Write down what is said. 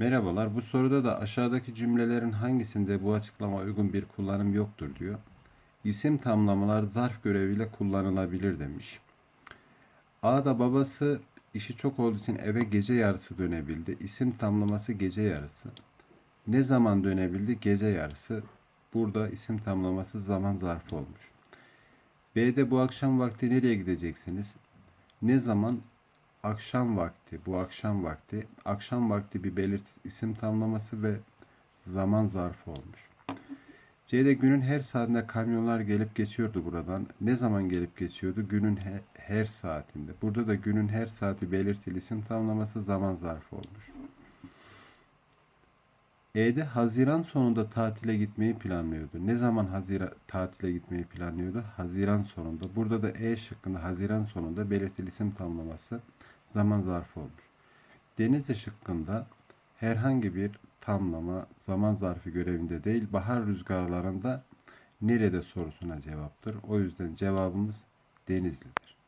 Merhabalar. Bu soruda da aşağıdaki cümlelerin hangisinde bu açıklama uygun bir kullanım yoktur diyor. İsim tamlamalar zarf göreviyle kullanılabilir demiş. A'da babası işi çok olduğu için eve gece yarısı dönebildi. İsim tamlaması gece yarısı. Ne zaman dönebildi? Gece yarısı. Burada isim tamlaması zaman zarfı olmuş. B'de bu akşam vakti nereye gideceksiniz? Ne zaman? Akşam vakti. Bu akşam vakti. Akşam vakti bir belirt isim tamlaması ve zaman zarfı olmuş. C'de günün her saatinde kamyonlar gelip geçiyordu buradan. Ne zaman gelip geçiyordu? Günün he- her saatinde. Burada da günün her saati belirtili isim tamlaması zaman zarfı olmuş. E'de Haziran sonunda tatile gitmeyi planlıyordu. Ne zaman Haziran tatile gitmeyi planlıyordu? Haziran sonunda. Burada da E şıkkında Haziran sonunda belirtili isim tamlaması zaman zarfı olmuş. Denizli şıkkında herhangi bir tamlama zaman zarfı görevinde değil, bahar rüzgarlarında nerede sorusuna cevaptır. O yüzden cevabımız Denizli'dir.